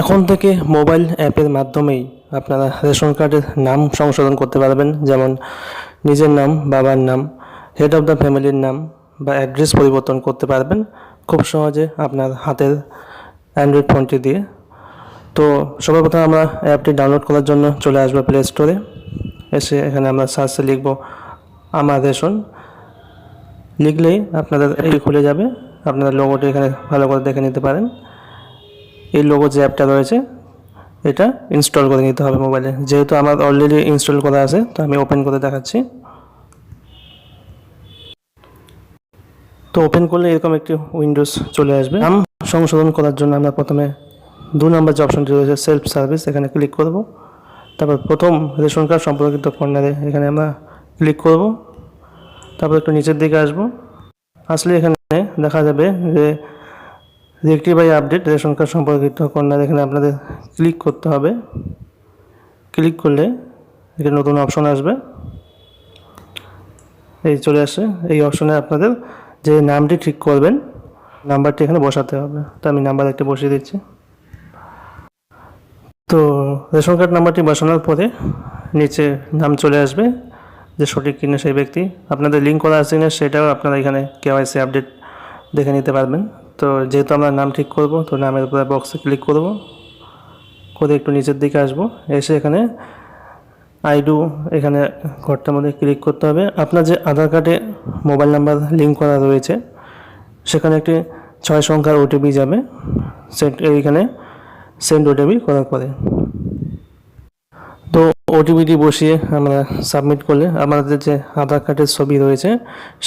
এখন থেকে মোবাইল অ্যাপের মাধ্যমেই আপনারা রেশন কার্ডের নাম সংশোধন করতে পারবেন, যেমন নিজের নাম, বাবার নাম হেড অফ দ্য ফ্যামিলির নাম বা অ্যাড্রেস পরিবর্তন করতে পারবেন। খুব সহজে আপনার হাতের অ্যান্ড্রয়েড ফোনটি দিয়ে। তো সবার প্রথমে আমরা অ্যাপটি ডাউনলোড করার জন্য চলে আসব প্লে স্টোরে এসে এখানে আমরা সার্চে লিখব আমার রেশন। লিখলেই আপনাদের এটি খুলে যাবে। আপনাদের লোগোটি এখানে ভালো করে দেখে নিতে পারেন। এই লোগো যে অ্যাপটা রয়েছে, এটা ইনস্টল করে নিতে হবে মোবাইলে যেহেতু আমার অলরেডি ইনস্টল করা আছে, তো আমি ওপেন করে দেখাচ্ছি। তো ওপেন করলে এরকম একটি উইন্ডোজ চলে আসবে। নাম সংশোধন করার জন্য আমরা প্রথমে দু নম্বর যে অপশনটি রয়েছে সেলফ সার্ভিস এখানে ক্লিক করব। তারপর প্রথম রেশন কার্ড সম্পর্কিত কর্নারে এখানে আমরা ক্লিক করব। তারপর একটু নিচের দিকে আসব। আসলে এখানে দেখা যাবে যে রেক্টিফাই আপডেট রেশন কার্ড সম্পর্কিত কন্যা এখানে আপনাদের ক্লিক করতে হবে। ক্লিক করলে এখানে নতুন অপশন আসবে। এই চলে আসে। এই অপশনে আপনাদের যে নামটি ঠিক করবেন, নাম্বারটি এখানে বসাতে হবে। তো আমি নাম্বার একটা বসিয়ে দিচ্ছি। তো রেশন কার্ড নাম্বারটি বসানোর পরে নিচে নাম চলে আসবে, যে সঠিক কিনা সেই ব্যক্তি। আপনাদের লিঙ্ক করা আছে কিনা সেটাও আপনারা এখানে কেওয়াইসি আপডেট দেখে নিতে পারবেন। তো যেহেতু আমরা নাম ঠিক করব, তো নামের উপরে বক্সে ক্লিক করব। করে একটু নিচের দিকে আসব। এসে এখানে আইডু এখানে ঘরটার মধ্যে ক্লিক করতে হবে। আপনার যে আধার কার্ডে মোবাইল নাম্বার লিঙ্ক করা রয়েছে, সেখানে একটি ছয় সংখ্যার ওটিপি যাবে। সেট এইখানে সেন্ড ওটিপি করার পরে। তো ওটিপিটি বসিয়ে আমরা সাবমিট করলে আমাদের যে আধার কার্ডের ছবি রয়েছে,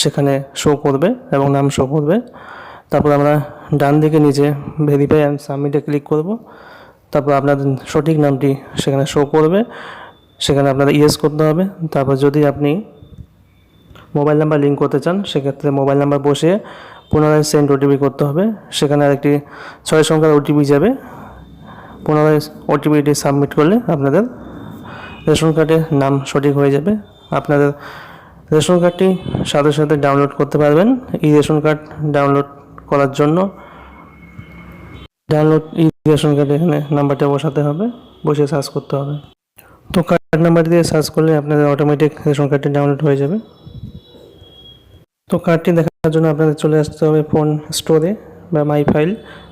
সেখানে শো করবে এবং নাম শো করবে। তারপর আমরা ডান দিকে নিচে ভেরিফাই অ্যান্ড সাবমিটে ক্লিক করব। তারপর আপনাদের সঠিক নামটি সেখানে শো করবে। সেখানে আপনাদের ইয়েস করতে হবে। তারপর যদি আপনি মোবাইল নাম্বার লিঙ্ক করতে চান, সেক্ষেত্রে মোবাইল নাম্বার বসিয়ে পুনরায় সেন্ড ওটিপি করতে হবে। সেখানে আরেকটি ছয় সংখ্যার ওটিপি যাবে। পুনরায় ওটিপিটি সাবমিট করলে আপনাদের রেশন কার্ডের নাম সঠিক হয়ে যাবে। আপনাদের রেশন কার্ডটি সাথে সাথে ডাউনলোড করতে পারবেন। ই রেশন কার্ড ডাউনলোড করার জন্য। ডাউনলোড রেশন কার্ড এখানে নাম্বারটা বসাতে হবে, বসে সার্চ করতে হবে। তো কার্ড নাম্বার দিয়ে সার্চ করলে আপনাদের অটোমেটিক রেশন কার্ডটি ডাউনলোড হয়ে যাবে। তো কার্ডটি দেখার জন্য আপনাদের চলে আসতে হবে ফোন স্টোরে বা মাই ফাইল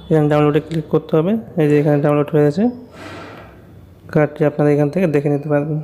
এখানে ডাউনলোডে ক্লিক করতে হবে। এই যে এখানে ডাউনলোড হয়ে গেছে। কার্ডটি আপনারা এখান থেকে দেখে নিতে পারবেন।